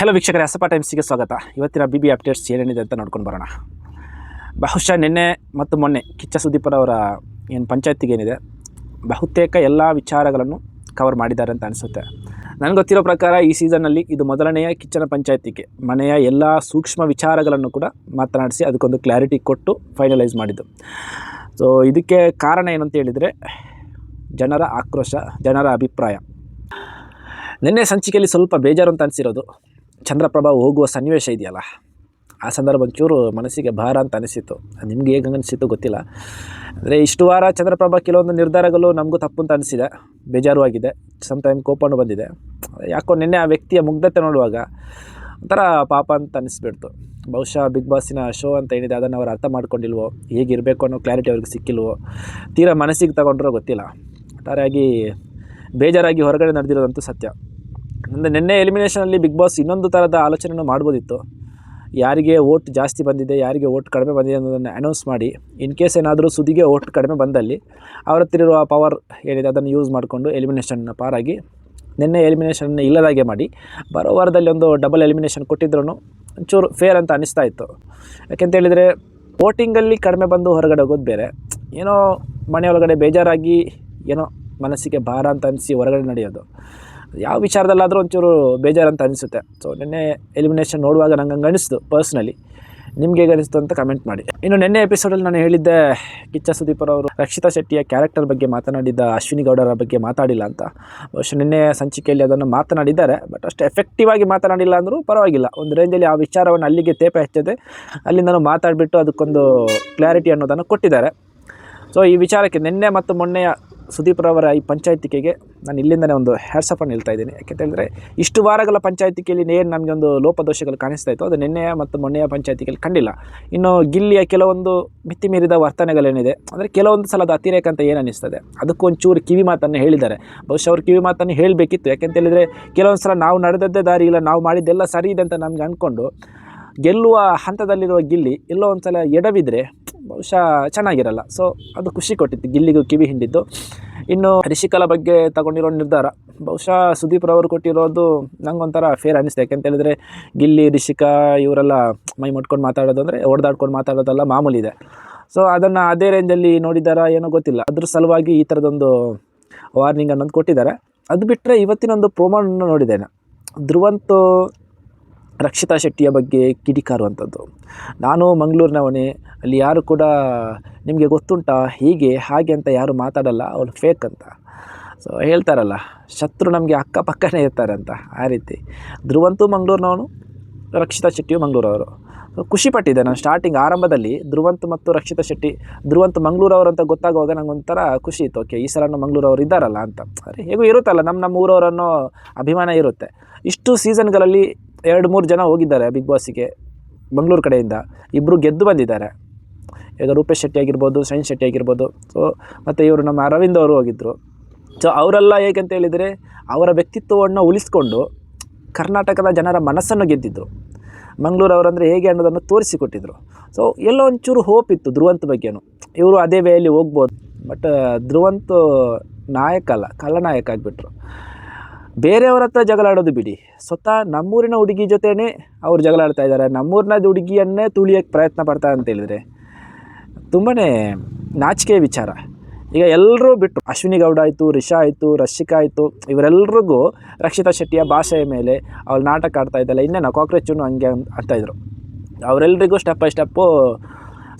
Hello ವೀಕ್ಷಕರೇ, ಅಸಪ ಟೈಮ್ಸಿಗೆ ಸ್ವಾಗತ. ಇವತ್ತಿನ ಬಿ ಬಿ ಅಪ್ಡೇಟ್ಸ್ ಏನೇನಿದೆ ಅಂತ ನೋಡ್ಕೊಂಡು ಬರೋಣ. ಬಹುಶಃ ನಿನ್ನೆ ಮತ್ತು ಮೊನ್ನೆ ಕಿಚ್ಚ ಸುದೀಪರ್ ಅವರ ಏನು ಪಂಚಾಯತಿಗೆ ಏನಿದೆ, ಬಹುತೇಕ ಎಲ್ಲ ವಿಚಾರಗಳನ್ನು ಕವರ್ ಮಾಡಿದ್ದಾರೆ ಅಂತ ಅನಿಸುತ್ತೆ. ನನಗೆ ಗೊತ್ತಿರೋ ಪ್ರಕಾರ ಈ ಸೀಸನ್ನಲ್ಲಿ ಇದು ಮೊದಲನೆಯ ಕಿಚ್ಚನ ಪಂಚಾಯತಿಗೆ, ಮನೆಯ ಎಲ್ಲ ಸೂಕ್ಷ್ಮ ವಿಚಾರಗಳನ್ನು ಕೂಡ ಮಾತನಾಡಿಸಿ ಅದಕ್ಕೊಂದು ಕ್ಲಾರಿಟಿ ಕೊಟ್ಟು ಫೈನಲೈಸ್ ಮಾಡಿದ್ದು. ಸೊ ಇದಕ್ಕೆ ಕಾರಣ ಏನಂತ ಹೇಳಿದರೆ, ಜನರ ಆಕ್ರೋಶ, ಜನರ ಅಭಿಪ್ರಾಯ. ನಿನ್ನೆ ಸಂಚಿಕೆಯಲ್ಲಿ ಸ್ವಲ್ಪ ಬೇಜಾರು ಅಂತ ಅನಿಸಿರೋದು. ಚಂದ್ರಪ್ರಭಾ ಹೋಗುವ ಸನ್ನಿವೇಶ ಇದೆಯಲ್ಲ, ಆ ಸಂದರ್ಭ ಒಂಚೂರು ಮನಸ್ಸಿಗೆ ಭಾರ ಅಂತ ಅನಿಸಿತ್ತು. ನಿಮ್ಗೆ ಹೇಗೆ ಅನಿಸಿತ್ತು ಗೊತ್ತಿಲ್ಲ. ಅಂದರೆ ಇಷ್ಟು ವಾರ ಚಂದ್ರಪ್ರಭ ಕೆಲವೊಂದು ನಿರ್ಧಾರಗಳು ನಮಗೂ ತಪ್ಪು ಅಂತ ಅನಿಸಿದೆ. ಬೇಜಾರು ಆಗಿದೆ. ಟೈಮ್ ಕೋಪನೂ ಬಂದಿದೆ. ಯಾಕೋ ನಿನ್ನೆ ಆ ವ್ಯಕ್ತಿಯ ಮುಗ್ಧತೆ ನೋಡುವಾಗ ಒಂಥರ ಪಾಪ ಅಂತ ಅನಿಸ್ಬಿಡ್ತು. ಬಹುಶಃ ಬಿಗ್ ಬಾಸಿನ ಶೋ ಅಂತ ಏನಿದೆ ಅದನ್ನು ಅವ್ರು ಅರ್ಥ ಮಾಡ್ಕೊಂಡಿಲ್ವೋ ಹೇಗಿರಬೇಕು ಅನ್ನೋ ಕ್ಲಾರಿಟಿ ಅವ್ರಿಗೆ ಸಿಕ್ಕಿಲ್ವೋ, ತೀರಾ ಮನಸ್ಸಿಗೆ ತಗೊಂಡ್ರೋ ಗೊತ್ತಿಲ್ಲ. ಒಟ್ಟಾರೆಯಾಗಿ ಬೇಜಾರಾಗಿ ಹೊರಗಡೆ ನಡೆದಿರೋದಂತೂ ಸತ್ಯ. ಅಂದರೆ ನಿನ್ನೆ ಎಲಿಮಿನೇಷನಲ್ಲಿ ಬಿಗ್ ಬಾಸ್ ಇನ್ನೊಂದು ಥರದ ಆಲೋಚನೆಯನ್ನು ಮಾಡ್ಬೋದಿತ್ತು. ಯಾರಿಗೆ ಓಟ್ ಜಾಸ್ತಿ ಬಂದಿದೆ, ಯಾರಿಗೆ ಓಟ್ ಕಡಿಮೆ ಬಂದಿದೆ ಅನ್ನೋದನ್ನು ಅನೌನ್ಸ್ ಮಾಡಿ. ಇನ್ ಕೇಸ್ ಏನಾದರೂ ಸುದಿಗೆ ಓಟ್ ಕಡಿಮೆ ಬಂದಲ್ಲಿ ಅವ್ರ ಇರುವ ಪವರ್ ಏನಿದೆ ಅದನ್ನು ಯೂಸ್ ಮಾಡಿಕೊಂಡು ಎಲಿಮಿನೇಷನ್ನ ಪಾರಾಗಿ ನಿನ್ನೆ ಎಲಿಮಿನೇಷನ್ನ ಇಲ್ಲದಾಗೆ ಮಾಡಿ. ಬರೋ ವಾರದಲ್ಲಿ ಒಂದು ಡಬಲ್ ಎಲಿಮಿನೇಷನ್ ಕೊಟ್ಟಿದ್ರು ಒಂಚೂರು ಫೇರ್ ಅಂತ ಅನಿಸ್ತಾ ಇತ್ತು. ಯಾಕೆಂತ ಹೇಳಿದರೆ ವೋಟಿಂಗಲ್ಲಿ ಕಡಿಮೆ ಬಂದು ಹೊರಗಡೆ ಹೋಗೋದು ಬೇರೆ. ಏನೋ ಮನೆ ಒಳಗಡೆ ಬೇಜಾರಾಗಿ ಏನೋ ಮನಸ್ಸಿಗೆ ಭಾರ ಅಂತ ಅನಿಸಿ ಹೊರಗಡೆ ನಡೆಯೋದು. ಯಾವ ವಿಚಾರದಲ್ಲಾದರೂ ಒಂಚೂರು ಬೇಜಾರು ಅಂತ ಅನಿಸುತ್ತೆ. ಸೊ ನಿನ್ನೆ ಎಲಿಮಿನೇಷನ್ ನೋಡುವಾಗ ನಂಗೆ ಹಂಗೆ ಅನಿಸ್ತು ಪರ್ಸ್ನಲಿ ನಿಮ್ಗೆ ಹೇಗೆ ಅನಿಸ್ತು ಅಂತ ಕಮೆಂಟ್ ಮಾಡಿ. ಇನ್ನು ನಿನ್ನೆ ಎಪಿಸೋಡಲ್ಲಿ ನಾನು ಹೇಳಿದ್ದೆ, ಕಿಚ್ಚ ಸುದೀಪರವರು ರಕ್ಷಿತಾ ಶೆಟ್ಟಿಯ ಕ್ಯಾರೆಕ್ಟರ್ ಬಗ್ಗೆ ಮಾತನಾಡಿದ್ದ, ಅಶ್ವಿನಿ ಗೌಡರ ಬಗ್ಗೆ ಮಾತಾಡಿಲ್ಲ ಅಂತ. ಬಹುಶಃ ನಿನ್ನೆ ಸಂಚಿಕೆಯಲ್ಲಿ ಅದನ್ನು ಮಾತನಾಡಿದ್ದಾರೆ ಬಟ್ ಅಷ್ಟು ಎಫೆಕ್ಟಿವ್ ಆಗಿ ಮಾತನಾಡಿಲ್ಲ ಅಂದರೂ ಪರವಾಗಿಲ್ಲ. ಒಂದು ರೇಂಜಲ್ಲಿ ಆ ವಿಚಾರವನ್ನು ಅಲ್ಲಿಗೆ ತೇಪೆ ಹಚ್ಚದೆ ನಾನು ಮಾತಾಡಿಬಿಟ್ಟು ಅದಕ್ಕೊಂದು ಕ್ಲಾರಿಟಿ ಅನ್ನೋದನ್ನು ಕೊಟ್ಟಿದ್ದಾರೆ. ಸೊ ಈ ವಿಚಾರಕ್ಕೆ ನಿನ್ನೆ ಮತ್ತು ಮೊನ್ನೆಯ ಸುದೀಪ್ರವರ ಈ ಪಂಚಾಯತಿಕೆಗೆ ನಾನು ಇಲ್ಲಿಂದನೇ ಒಂದು ಹ್ಯಾಟ್ಸಪ್ಪನ್ನು ಹೇಳ್ತಾ ಇದ್ದೀನಿ. ಯಾಕೆಂತ ಹೇಳಿದ್ರೆ, ಇಷ್ಟು ವಾರಗಳ ಪಂಚಾಯತಿಕೆಯಲ್ಲಿ ಏನು ನಮಗೆ ಒಂದು ಲೋಪದೋಷಗಳು ಕಾಣಿಸ್ತಾ ಇತ್ತು, ಅದು ನಿನ್ನೆಯ ಮತ್ತು ಮೊನ್ನೆಯ ಪಂಚಾಯತಿಕೆಯಲ್ಲಿ ಕಂಡಿಲ್ಲ. ಇನ್ನು ಗಿಲ್ಲಿಯ ಕೆಲವೊಂದು ಮಿತಿ ಮೀರಿದ ವರ್ತನೆಗಳೇನಿದೆ, ಅಂದರೆ ಕೆಲವೊಂದು ಸಲದ ಅತಿರೇಕ ಅಂತ ಏನು ಅನ್ನಿಸ್ತದೆ, ಅದಕ್ಕೂ ಕಿವಿ ಮಾತನ್ನು ಹೇಳಿದ್ದಾರೆ. ಬಹುಶಃ ಅವ್ರು ಕಿವಿ ಮಾತನ್ನು ಹೇಳಬೇಕಿತ್ತು. ಯಾಕೆಂತ ಹೇಳಿದರೆ, ಕೆಲವೊಂದು ಸಲ ನಾವು ನಡೆದದ್ದೇ ದಾರಿ ಇಲ್ಲ, ನಾವು ಮಾಡಿದ್ದೆಲ್ಲ ಸರಿ ಇದೆ ಅಂತ ನಮಗೆ ಅಂದ್ಕೊಂಡು ಗೆಲ್ಲುವ ಹಂತದಲ್ಲಿರುವ ಗಿಲ್ಲಿ ಎಲ್ಲೋ ಒಂದು ಸಲ ಎಡವಿದ್ರೆ ಬಹುಶಃ ಚೆನ್ನಾಗಿರಲ್ಲ. ಸೊ ಅದು ಖುಷಿ ಕೊಟ್ಟಿತ್ತು, ಗಿಲ್ಲಿಗೂ ಕಿವಿ ಹಿಂಡಿದ್ದು. ಇನ್ನು ರಿಷಿಕಲ ಬಗ್ಗೆ ತಗೊಂಡಿರೋ ನಿರ್ಧಾರ, ಬಹುಶಃ ಸುದೀಪ್ ರವರು ಕೊಟ್ಟಿರೋದು ನಂಗೊಂಥರ ಫೇರ್ ಅನ್ನಿಸ್ತು ಯಾಕೆಂತ ಹೇಳಿದ್ರೆ, ಗಿಲ್ಲಿ, ರಿಷಿಕಾ ಇವರೆಲ್ಲ ಮೈ ಮುಟ್ಕೊಂಡು ಮಾತಾಡೋದು ಅಂದರೆ ಹೊಡೆದಾಡ್ಕೊಂಡು ಮಾತಾಡೋದೆಲ್ಲ ಮಾಮೂಲಿ ಇದೆ. ಸೊ ಅದನ್ನು ಅದೇ ರೇಂಜಲ್ಲಿ ನೋಡಿದ್ದಾರಾ ಏನೋ ಗೊತ್ತಿಲ್ಲ. ಅದ್ರ ಸಲುವಾಗಿ ಈ ಥರದೊಂದು ವಾರ್ನಿಂಗ್ ಅನ್ನೋದು ಕೊಟ್ಟಿದ್ದಾರೆ. ಅದು ಬಿಟ್ಟರೆ ಇವತ್ತಿನೊಂದು ಪ್ರೋಮೋನ ನೋಡಿದ್ದೇನೆ. ಧ್ರುವಂತು ರಕ್ಷಿತಾ ಶೆಟ್ಟಿಯ ಬಗ್ಗೆ ಕಿಡಿಕಾರುವಂಥದ್ದು. ನಾನು ಮಂಗಳೂರಿನವನೇ ಅಲ್ಲಿ ಯಾರು ಕೂಡ ನಿಮಗೆ ಗೊತ್ತುಂಟಾ, ಹೀಗೆ, ಹಾಗೆ ಅಂತ ಯಾರು ಮಾತಾಡಲ್ಲ, ಅವಳು ಫೇಕ್ ಅಂತ. ಸೊ ಹೇಳ್ತಾರಲ್ಲ, ಶತ್ರು ನಮಗೆ ಅಕ್ಕಪಕ್ಕನೇ ಇರ್ತಾರೆ ಅಂತ, ಆ ರೀತಿ. ಧ್ರುವಂತು ಮಂಗಳೂರಿನವನು, ರಕ್ಷಿತಾ ಶೆಟ್ಟಿಯು ಮಂಗಳೂರವರು. ಖುಷಿಪಟ್ಟಿದ್ದೆ ನಾನು ಸ್ಟಾರ್ಟಿಂಗ್ ಆರಂಭದಲ್ಲಿ ಧ್ರುವಂತ್ ಮತ್ತು ರಕ್ಷಿತಾ ಶೆಟ್ಟಿ, ಧ್ರುವಂತ್ ಮಂಗಳೂರವರು ಅಂತ ಗೊತ್ತಾಗುವಾಗ ನಂಗೆ ಒಂಥರ ಖುಷಿ ಇತ್ತು. ಓಕೆ ಈ ಸಲ ಮಂಗಳೂರವರು ಇದ್ದಾರಲ್ಲ ಅಂತ. ಅರೆ, ಹೇಗೂ ಇರುತ್ತಲ್ಲ, ನಮ್ಮ ನಮ್ಮ ಊರವರನ್ನೋ ಅಭಿಮಾನ ಇರುತ್ತೆ. ಇಷ್ಟು ಸೀಸನ್ಗಳಲ್ಲಿ ಎರಡು ಮೂರು ಜನ ಹೋಗಿದ್ದಾರೆ ಬಿಗ್ ಬಾಸಿಗೆ ಮಂಗಳೂರು ಕಡೆಯಿಂದ. ಇಬ್ಬರು ಗೆದ್ದು ಬಂದಿದ್ದಾರೆ. ಈಗ ರೂಪೇಶ್ ಶೆಟ್ಟಿ ಆಗಿರ್ಬೋದು ಸೈನ್ ಶೆಟ್ಟಿ ಆಗಿರ್ಬೋದು. ಸೊ ಮತ್ತು ಇವರು ನಮ್ಮ ಅರವಿಂದ್ ಅವರು ಹೋಗಿದ್ದರು ಸೊ ಅವರೆಲ್ಲ ಹೇಗಂತ ಹೇಳಿದರೆ, ಅವರ ವ್ಯಕ್ತಿತ್ವವನ್ನು ಉಳಿಸ್ಕೊಂಡು ಕರ್ನಾಟಕದ ಜನರ ಮನಸ್ಸನ್ನು ಗೆದ್ದಿದ್ದರು ಮಂಗಳೂರು ಅವರಂದರೆ ಹೇಗೆ ಅನ್ನೋದನ್ನು ತೋರಿಸಿಕೊಟ್ಟಿದ್ರು. ಸೊ ಎಲ್ಲೋ ಒಂಚೂರು ಹೋಪ್ ಇತ್ತು ಧ್ರುವಂತ ಬಗ್ಗೆನೂ. ಇವರು ಅದೇ ವೇಯಲ್ಲಿ ಹೋಗ್ಬೋದು. ಬಟ್ ಧ್ರುವಂತ ನಾಯಕ ಅಲ್ಲ ಕಲ್ಲನಾಯಕ ಆಗಿಬಿಟ್ರು. ಬೇರೆಯವ್ರ ಹತ್ರ ಜಗಳಾಡೋದು ಬಿಡಿ. ಸ್ವತಃ ನಮ್ಮೂರಿನ ಹುಡುಗಿ ಜೊತೆನೇ ಅವ್ರು ಜಗಳಾಡ್ತಾ ಇದ್ದಾರೆ ನಮ್ಮೂರಿನ ಹುಡುಗಿಯನ್ನೇ ತುಳಿಯೋಕ್ಕೆ ಪ್ರಯತ್ನ ಪಡ್ತಾರೆ ಅಂತ ಹೇಳಿದರೆ ತುಂಬಾ ನಾಚಿಕೆ ವಿಚಾರ. ಈಗ ಎಲ್ಲರೂ ಬಿಟ್ಟರು ಅಶ್ವಿನಿ ಗೌಡ ಆಯಿತು, ರಿಷಾ ಆಯಿತು ರಶಿಕಾ ಆಯಿತು, ಇವರೆಲ್ರಿಗೂ ರಕ್ಷಿತಾ ಶೆಟ್ಟಿಯ ಭಾಷೆಯ ಮೇಲೆ ಅವ್ರು ನಾಟಕ ಆಡ್ತಾ ಇದ್ದಲ್ಲ, ಇನ್ನೇನು ಕಾಕ್ರೋಚನ್ನು ಹಂಗೆ ಆಡ್ತಾಯಿದ್ರು ಅವರೆಲ್ಲರಿಗೂ step by step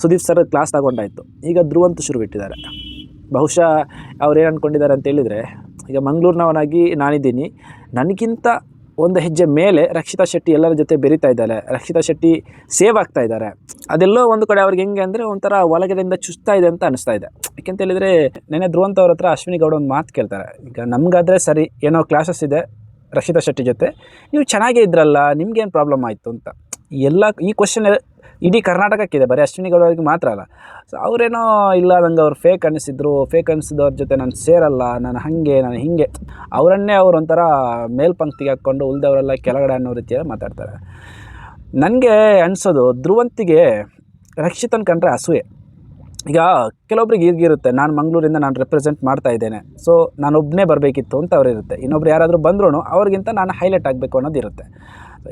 Sudeep sir class ತಗೊಂಡಾಯಿತು. ಈಗ ಧ್ರುವಂತ ಶುರು ಬಿಟ್ಟಿದ್ದಾರೆ ಬಹುಶಃ ಅವ್ರು ಏನು ಅಂದ್ಕೊಂಡಿದ್ದಾರೆ ಅಂತೇಳಿದರೆ ಈಗ ಮಂಗಳೂರಿನವನಾಗಿ ನಾನಿದ್ದೀನಿ. ನನಗಿಂತ ಒಂದು ಹೆಜ್ಜೆ ಮೇಲೆ ರಕ್ಷಿತಾ ಶೆಟ್ಟಿ ಎಲ್ಲರ ಜೊತೆ ಬೆರಿತಾ ಇದ್ದಾರೆ. ರಕ್ಷಿತಾ ಶೆಟ್ಟಿ ಸೇವ್ ಆಗ್ತಾ ಇದ್ದಾರೆ. ಅದೆಲ್ಲೋ ಒಂದು ಕಡೆ ಅವ್ರಿಗೆ ಹೆಂಗೆ ಅಂದರೆ ಒಂಥರ ಒಳಗಡೆಯಿಂದ ಚುಸ್ತಾ ಇದೆ ಅಂತ ಅನಿಸ್ತಾ ಇದೆ. ಯಾಕೆಂತ ಹೇಳಿದರೆ ನೆನೆ ಧ್ರುವಂತ ಅವ್ರ ಹತ್ರ ಅಶ್ವಿನಿ ಗೌಡ ಒಂದು ಮಾತು ಕೇಳ್ತಾರೆ. ಈಗ ನಮಗಾದರೆ ಸರಿ, ಏನೋ ಕ್ಲಾಸಸ್ ಇದೆ ರಕ್ಷಿತಾ ಶೆಟ್ಟಿ ಜೊತೆ. ನೀವು ಚೆನ್ನಾಗೇ ಇದ್ರಲ್ಲ, ನಿಮ್ಗೇನು ಪ್ರಾಬ್ಲಮ್ ಆಯಿತು ಅಂತ. ಎಲ್ಲ, ಈ ಕ್ವಶನ್ ಇಡೀ ಕರ್ನಾಟಕಕ್ಕಿದೆ, ಬರೀ ಅಶ್ವಿನಿ ಗೌಡ ಅವ್ರಿಗೆ ಮಾತ್ರ ಅಲ್ಲ. ಸೊ ಅವರೇನೋ ಇಲ್ಲ ನಂಗೆ ಅವ್ರು ಫೇಕ್ ಅನಿಸಿದ್ರು ಫೇಕ್ ಅನಿಸಿದವ್ರ ಜೊತೆ ನಾನು ಸೇರಲ್ಲ, ನಾನು ಹಾಗೆ, ನಾನು ಹೀಗೆ ಅವರನ್ನೇ ಅವ್ರು ಒಂಥರ ಮೇಲ್ಪಂಕ್ತಿಗೆ ಹಾಕ್ಕೊಂಡು ಉಳಿದವರೆಲ್ಲ ಕೆಳಗಡೆ ಅನ್ನೋ ರೀತಿಯಲ್ಲಿ ಮಾತಾಡ್ತಾರೆ. ನನಗೆ ಅನಿಸೋದು ಧ್ರುವಂತಿಗೆ ರಕ್ಷಿತನ್ ಕಂಡ್ರೆ ಅಸೂಯೆ. ಈಗ ಕೆಲವೊಬ್ರಿಗೆ ಈಗಿರುತ್ತೆ ನಾನು ಮಂಗಳೂರಿಂದ ನಾನು ರೆಪ್ರೆಸೆಂಟ್ ಮಾಡ್ತಾ ಇದ್ದೇನೆ ಸೊ ನಾನೊಬ್ಬನೇ ಬರಬೇಕಿತ್ತು ಅಂತ ಅವ್ರು ಇರುತ್ತೆ ಇನ್ನೊಬ್ರು ಯಾರಾದರೂ ಬಂದ್ರೂ ಅವ್ರಿಗಿಂತ ನಾನು ಹೈಲೈಟ್ ಆಗಬೇಕು ಅನ್ನೋದು ಇರುತ್ತೆ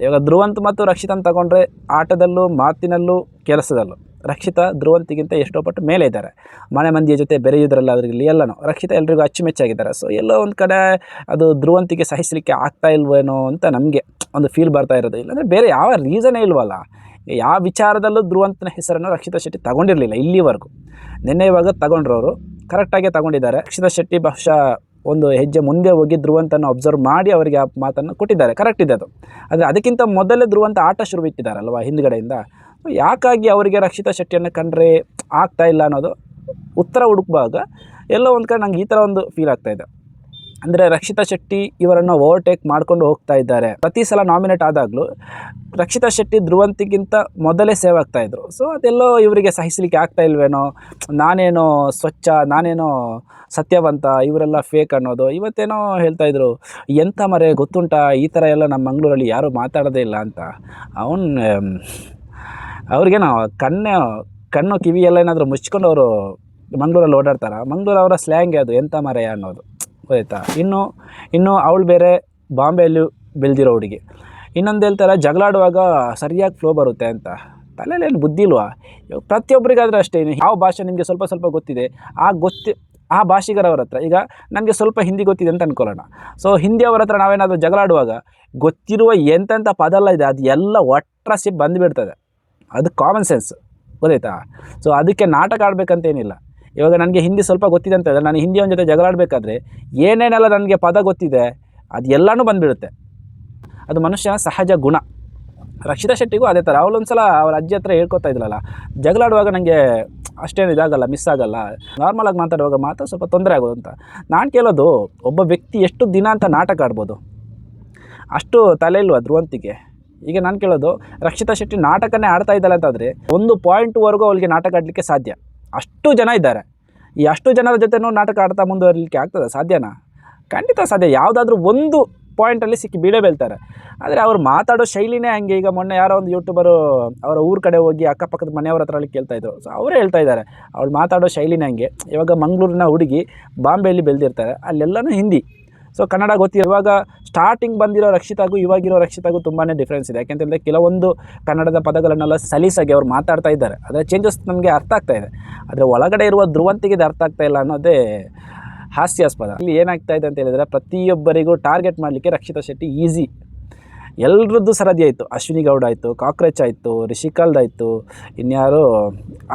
ಇವಾಗ ಧ್ರುವಂತ್ ಮತ್ತು ರಕ್ಷಿತನ್ ತಗೊಂಡ್ರೆ ಆಟದಲ್ಲೂ, ಮಾತಿನಲ್ಲೂ, ಕೆಲಸದಲ್ಲೂ. ರಕ್ಷಿತ ಧ್ರುವಂತಿಗಿಂತ ಎಷ್ಟೋ ಪಟ್ಟು ಮೇಲೆ ಇದ್ದಾರೆ. ಮನೆ ಮಂದಿಯ ಜೊತೆ ಬೆರೆಯುವುದರಲ್ಲಾದ್ರಲ್ಲಿ ಎಲ್ಲನೂ. ರಕ್ಷಿತ ಎಲ್ರಿಗೂ ಅಚ್ಚುಮೆಚ್ಚಾಗಿದ್ದಾರೆ. ಸೊ ಎಲ್ಲೋ ಒಂದು ಕಡೆ ಅದು ಧ್ರುವಂತಿಗೆ ಸಹಿಸಲಿಕ್ಕೆ ಆಗ್ತಾ ಇಲ್ವೇನೋ ಅಂತ ನಮಗೆ ಒಂದು ಫೀಲ್ ಬರ್ತಾ ಇರೋದು ಇಲ್ಲಾಂದರೆ ಬೇರೆ ಯಾವ ರೀಸನೇ ಇಲ್ವಲ್ಲ. ಯಾವ ವಿಚಾರದಲ್ಲೂ ಧ್ರುವಂತನ ಹೆಸರನ್ನು ರಕ್ಷಿತ ಶೆಟ್ಟಿ ತಗೊಂಡಿರಲಿಲ್ಲ ಇಲ್ಲಿವರೆಗೂ. ನಿನ್ನೆ ಇವಾಗ ತಗೊಂಡ್ರವರು ಕರೆಕ್ಟಾಗಿ ತಗೊಂಡಿದ್ದಾರೆ. ರಕ್ಷಿತ ಶೆಟ್ಟಿ ಬಹುಶಃ ಒಂದು ಹೆಜ್ಜೆ ಮುಂದೆ ಹೋಗಿ ಧ್ರುವಂತನ ಅಬ್ಸರ್ವ್ ಮಾಡಿ ಅವರಿಗೆ ಆ ಮಾತನ್ನು ಕೊಟ್ಟಿದ್ದಾರೆ. ಕರೆಕ್ಟ್ ಇದೆ ಅದು. ಆದರೆ ಅದಕ್ಕಿಂತ ಮೊದಲೇ ಧ್ರುವಂತ ಆಟ ಶುರು ಇಟ್ಟಿದ್ದಾರಲ್ವ ಹಿಂದ್ಗಡೆಯಿಂದ ಯಾಕಾಗಿ ಅವರಿಗೆ ರಕ್ಷಿತಾ ಶೆಟ್ಟಿಯನ್ನು ಕಂಡ್ರೆ ಆಗ್ತಾ ಇಲ್ಲ ಅನ್ನೋದು ಉತ್ತರ ಹುಡುಕುವಾಗ ಎಲ್ಲೋ ಒಂದು ಕಡೆ ನಂಗೆ ಈ ಥರ ಒಂದು ಫೀಲ್ ಆಗ್ತಾ ಇದೆ. ಅಂದರೆ ರಕ್ಷಿತಾ ಶೆಟ್ಟಿ ಇವರನ್ನು ಓವರ್ಟೇಕ್ ಮಾಡ್ಕೊಂಡು ಹೋಗ್ತಾ ಇದ್ದಾರೆ. ಪ್ರತಿ ಸಲ ನಾಮಿನೇಟ್ ಆದಾಗಲೂ ರಕ್ಷಿತಾ ಶೆಟ್ಟಿ ಧ್ರುವಂತಿಗಿಂತ ಮೊದಲೇ ಸೇವ್ ಆಗ್ತಾ ಇದ್ರು. ಸೊ ಅದೆಲ್ಲೋ ಇವರಿಗೆ ಸಹಿಸಲಿಕ್ಕೆ ಆಗ್ತಾ ಇಲ್ವೇನೋ? ನಾನೇನೋ ಸ್ವಚ್ಛ, ನಾನೇನೋ ಸತ್ಯವಂತ, ಇವರೆಲ್ಲ ಫೇಕ್ ಅನ್ನೋದು, ಇವತ್ತೇನೋ ಹೇಳ್ತಾ ಇದ್ರು ಎಂಥ ಮರೆ ಗೊತ್ತುಂಟಾ? ಈ ಥರ ಎಲ್ಲ ನಮ್ಮ ಮಂಗಳೂರಲ್ಲಿ ಯಾರೂ ಮಾತಾಡೋದೇ ಇಲ್ಲ ಅಂತ. ಅವನು ಅವ್ರಿಗೇನೋ ಕಣ್ಣು ಕಣ್ಣು ಕಿವಿ ಎಲ್ಲ ಏನಾದರೂ ಮುಚ್ಕೊಂಡು ಅವರು ಮಂಗಳೂರಲ್ಲಿ ಓಡಾಡ್ತಾರೆ? ಮಂಗಳೂರು ಅವರ ಸ್ಲ್ಯಾಂಗ್ ಅದು ಎಂಥ ಮರೆಯ ಅನ್ನೋದು. ಗೊತ್ತಾಯ್ತಾ? ಇನ್ನು ಇನ್ನು ಅವಳು ಬೇರೆ ಬಾಂಬೆಯಲ್ಲಿ ಬೆಳೆದಿರೋ ಹುಡುಗಿ. ಇನ್ನೊಂದು ಹೇಳ್ತಾರೆ, ಜಗಳಾಡುವಾಗ ಸರಿಯಾಗಿ ಫ್ಲೋ ಬರುತ್ತೆ ಅಂತ. ತಲೆಯಲ್ಲಿ ಬುದ್ಧಿ ಇಲ್ವಾ? ಪ್ರತಿಯೊಬ್ಬರಿಗಾದ್ರೆ ಅಷ್ಟೇ ಯಾವ ಭಾಷೆ ನಿಮಗೆ ಸ್ವಲ್ಪ ಸ್ವಲ್ಪ ಗೊತ್ತಿದೆ, ಆ ಗೊತ್ತಿ, ಆ ಭಾಷಿಗರವ್ರ ಹತ್ರ, ಈಗ ನನಗೆ ಸ್ವಲ್ಪ ಹಿಂದಿ ಗೊತ್ತಿದೆ ಅಂತ ಅಂದ್ಕೊಳ್ಳೋಣ ಸೊ ಹಿಂದಿ ಅವರ ಹತ್ರ ನಾವೇನಾದರೂ ಜಗಳಾಡುವಾಗ ಗೊತ್ತಿರುವ ಎಂತೆಂಥ ಪದ ಎಲ್ಲ ಇದೆ, ಅದು ಎಲ್ಲ ಒಟ್ರಾಸಿ ಬಂದುಬಿಡ್ತದೆ. ಅದು ಕಾಮನ್ ಸೆನ್ಸ್ ಗೊತ್ತಾಯ್ತಾ? ಸೊ ಅದಕ್ಕೆ ನಾಟಕ ಆಡಬೇಕಂತೇನಿಲ್ಲ. ಇವಾಗ ನನಗೆ ಹಿಂದಿ ಸ್ವಲ್ಪ ಗೊತ್ತಿದೆ ಅಂತ ಹೇಳಿದ್ರೆ, ನಾನು ಹಿಂದಿಯವನ ಜೊತೆ ಜಗಳಾಡಬೇಕಾದ್ರೆ ಏನೇನೆಲ್ಲ ನನಗೆ ಪದ ಗೊತ್ತಿದೆ ಅದು ಎಲ್ಲನೂ ಬಂದುಬಿಡುತ್ತೆ. ಅದು ಮನುಷ್ಯನ ಸಹಜ ಗುಣ. ರಕ್ಷಿತಾ ಶೆಟ್ಟಿಗೂ ಅದೇ ಥರ. ಅವಳೊಂದು ಸಲ ಅವ್ರ ಅಜ್ಜಿ ಹತ್ರ ಹೇಳ್ಕೊತಾ ಇದ್ಲಲ್ಲ ಜಗಳಾಡುವಾಗ ನನಗೆ ಅಷ್ಟೇನು ಇದಾಗಲ್ಲ ಮಿಸ್ ಆಗಲ್ಲ. ನಾರ್ಮಲಾಗಿ ಮಾತಾಡುವಾಗ ಮಾತ್ರ ಸ್ವಲ್ಪ ತೊಂದರೆ ಆಗೋದು ಅಂತ. ನಾನು ಕೇಳೋದು, ಒಬ್ಬ ವ್ಯಕ್ತಿ ಎಷ್ಟು ದಿನ ಅಂತ ನಾಟಕ ಆಡ್ಬೋದು? ಅಷ್ಟು ತಲೆ ಇಲ್ವಾ ಧ್ರುವಂತಿಗೆ? ಈಗ ನಾನು ಕೇಳೋದು, ರಕ್ಷಿತಾ ಶೆಟ್ಟಿ ನಾಟಕನೇ ಆಡ್ತಾ ಇದ್ದಾಳೆ ಅಂತಂದರೆ, ಒಂದು ಪಾಯಿಂಟ್ವರೆಗೂ ಅವಳಿಗೆ ನಾಟಕ ಆಡಲಿಕ್ಕೆ ಸಾಧ್ಯ. ಅಷ್ಟು ಜನ ಇದ್ದಾರೆ. ಈ ಅಷ್ಟು ಜನರ ಜೊತೆನೂ ನಾಟಕ ಆಡ್ತಾ ಮುಂದುವರಿಲಿಕ್ಕೆ ಆಗ್ತದೆ? ಸಾಧ್ಯನಾ? ಖಂಡಿತ ಸಾಧ್ಯ. ಯಾವುದಾದ್ರೂ ಒಂದು ಪಾಯಿಂಟಲ್ಲಿ ಸಿಕ್ಕಿ ಬೀಳೇ ಬೀಳ್ತಾರೆ. ಆದರೆ ಅವ್ರು ಮಾತಾಡೋ ಶೈಲಿನೇ ಹಂಗೆ. ಈಗ ಮೊನ್ನೆ ಯಾರೋ ಒಂದು ಯೂಟ್ಯೂಬರು ಅವರ ಊರ ಕಡೆ ಹೋಗಿ ಅಕ್ಕಪಕ್ಕದ ಮನೆಯವ್ರ ಹತ್ರ ಅಲ್ಲಿ ಕೇಳ್ತಾ ಇದ್ರು. ಸೊ ಅವರೇ ಹೇಳ್ತಾ ಇದ್ದಾರೆ. ಅವಳು ಮಾತಾಡೋ ಶೈಲಿನೇ ಹಂಗೆ. ಇವಾಗ ಮಂಗಳೂರಿನ ಹುಡುಗಿ ಬಾಂಬೆಯಲ್ಲಿ ಬೆಳೆದಿರ್ತಾರೆ. ಅಲ್ಲೆಲ್ಲನೂ ಹಿಂದಿ. ಸೊ ಕನ್ನಡ ಗೊತ್ತಿರೋ ಇವಾಗ ಸ್ಟಾರ್ಟಿಂಗ್ ಬಂದಿರೋ ರಕ್ಷಿತಾಗೂ, ಇವಾಗಿರೋ ರಕ್ಷಿತಾಗೂ ತುಂಬಾ ಡಿಫ್ರೆನ್ಸ್ ಇದೆ. ಯಾಕೆಂತಂದರೆ ಕೆಲವೊಂದು ಕನ್ನಡದ ಪದಗಳನ್ನೆಲ್ಲ ಸಲೀಸಾಗಿ ಅವ್ರು ಮಾತಾಡ್ತಾ ಇದ್ದಾರೆ. ಅದರ ಚೇಂಜಸ್ ನಮಗೆ ಅರ್ಥ ಆಗ್ತಾ ಇದೆ. ಆದರೆ ಒಳಗಡೆ ಇರುವ ಧ್ರುವಂತಿಗೆ ಇದು ಅರ್ಥ ಆಗ್ತಾ ಇಲ್ಲ ಅನ್ನೋದೇ ಹಾಸ್ಯಾಸ್ಪದ. ಇಲ್ಲಿ ಏನಾಗ್ತಾ ಇದೆ ಅಂತ ಹೇಳಿದರೆ ಪ್ರತಿಯೊಬ್ಬರಿಗೂ ಟಾರ್ಗೆಟ್ ಮಾಡಲಿಕ್ಕೆ ರಕ್ಷಿತಾ ಶೆಟ್ಟಿ ಈಸಿ ಎಲ್ರದ್ದು ಸರದಿ ಆಯಿತು. ಅಶ್ವಿನಿ ಗೌಡ ಆಯಿತು, ಕಾಕ್ರೋಚ್ ಆಯಿತು ರಿಷಿಕಾಲ್ದಾಯಿತು ಇನ್ಯಾರು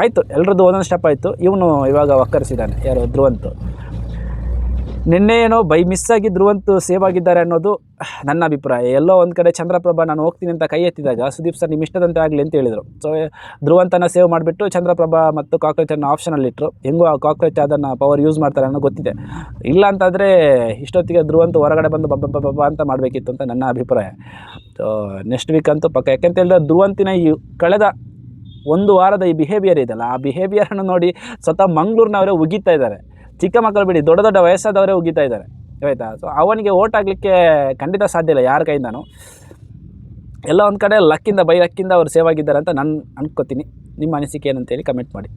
ಆಯಿತು. ಎಲ್ರದ್ದು ಒಂದೊಂದು ಸ್ಟೆಪ್ ಆಯಿತು. ಇವನು ಇವಾಗ ಒಕ್ಕರಿಸಿದ್ದಾನೆ ಯಾರು ಧ್ರುವಂತು. ನಿನ್ನೆ ಏನೋ ಬೈ ಮಿಸ್ ಆಗಿ ಧ್ರುವಂತು ಸೇವ್ ಆಗಿದ್ದಾರೆ ಅನ್ನೋದು ನನ್ನ ಅಭಿಪ್ರಾಯ. ಎಲ್ಲೋ ಒಂದು ಕಡೆ ಚಂದ್ರಪ್ರಭಾ ನಾನು ಹೋಗ್ತೀನಿ ಅಂತ ಕೈ ಎತ್ತಿದಾಗ ಸುದೀಪ್ ಸರ್ ನಿಮ್ಮ ಇಷ್ಟದಂತೆ ಆಗಲಿ ಅಂತ ಹೇಳಿದರು. ಸೊ ಧ್ರುವಂತನ ಸೇವ್ ಮಾಡಿಬಿಟ್ಟು ಚಂದ್ರಪ್ರಭಾ ಮತ್ತು ಕಾಕ್ರೋಚನ್ನು ಆಪ್ಷನಲ್ಲಿ ಇಟ್ಟರು ಹೆಂಗೋ ಆ ಕಾಕ್ರೋಚ್ ಅದನ್ನು ಪವರ್ ಯೂಸ್ ಮಾಡ್ತಾರೆ ಅನ್ನೋ ಗೊತ್ತಿದೆ. ಇಲ್ಲ ಅಂತಂದರೆ ಇಷ್ಟೊತ್ತಿಗೆ ಧ್ರುವಂತು ಹೊರಗಡೆ ಬಂದು ಬಬ್ಬ ಬಬ್ಬ ಅಂತ ಮಾಡಬೇಕಿತ್ತು ಅಂತ ನನ್ನ ಅಭಿಪ್ರಾಯ. ಸೊ ನೆಕ್ಸ್ಟ್ ವೀಕ್ ಅಂತೂ ಪಕ್ಕ. ಯಾಕೆಂತ ಹೇಳಿದ್ರೆ ಧ್ರುವಂತಿನ ಈ ಕಳೆದ ಒಂದು ವಾರದ ಈ ಬಿಹೇವಿಯರ್ ಇದೆಯಲ್ಲ, ಆ ಬಿಹೇವಿಯರನ್ನು ನೋಡಿ ಸ್ವತಃ ಮಂಗಳೂರಿನವರೇ ಉಗಿತಾ ಇದ್ದಾರೆ. ಚಿಕ್ಕ ಮಕ್ಕಳು ಬಿಡಿ, ದೊಡ್ಡ ದೊಡ್ಡ ವಯಸ್ಸಾದವರೇ ಉಗಿತಾ ಇದ್ದಾರೆ, ಆಯಿತಾ? ಸೊ ಅವನಿಗೆ ಓಟ್ ಆಗಲಿಕ್ಕೆ ಖಂಡಿತ ಸಾಧ್ಯ ಇಲ್ಲ, ಯಾರ ಕೈಯಿಂದನೂ. ಎಲ್ಲ ಒಂದು ಕಡೆ ಲಕ್ಕಿಂದ ಬೈ ಲಕ್ಕಿಂದ ಅವ್ರು ಸೇವ್ ಆಗಿದ್ದಾರೆ ಅಂತ ನಾನು ಅನ್ಕೋತೀನಿ. ನಿಮ್ಮ ಅನಿಸಿಕೆ ಏನಂತೇಳಿ ಕಮೆಂಟ್ ಮಾಡಿ.